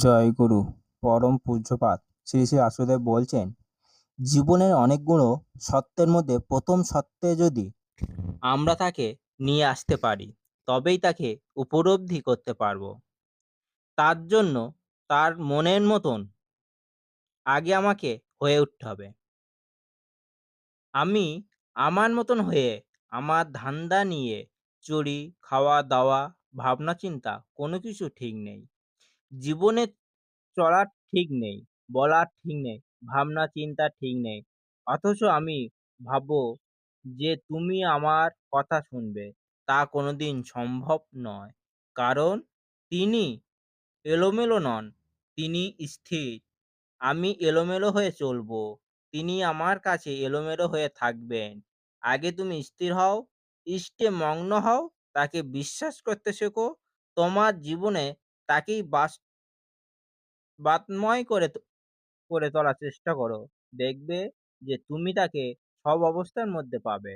জয়গুরু পরম পূজ্যপাত। শ্রী শ্রী বাসুদেব বলছেন, জীবনের অনেকগুলো সত্যের মধ্যে প্রথম সত্যে যদি আমরা তাকে নিয়ে আসতে পারি, তবেই তাকে উপলব্ধি করতে পারব। তার জন্য তার মনের মতন আগে আমাকে হয়ে উঠতে হবে। আমি আমার মতন হয়ে আমার ধান্দা নিয়ে চুরি খাওয়া দাওয়া ভাবনা চিন্তা কোনো কিছু ঠিক নেই। জীবনে চলার ঠিক নেই, বলার ঠিক নেই, ভাবনা চিন্তা ঠিক নেই। অথচ আমি ভাববো যে তুমি আমার কথা শুনবে, তা কোনোদিন সম্ভব নয়। কারণ তিনি এলোমেলো নন, তিনি স্থির। আমি এলোমেলো হয়ে চলবো, তিনি আমার কাছে এলোমেলো হয়ে থাকবেন। আগে তুমি স্থির হও, ইষ্টে মগ্ন হও, তাকে বিশ্বাস করতে শেখো, তোমার জীবনে তাকেই বাস বাতময় করে তো- করে তোলার চেষ্টা করো। দেখবে যে, তুমি তাকে সব অবস্থার মধ্যে পাবে।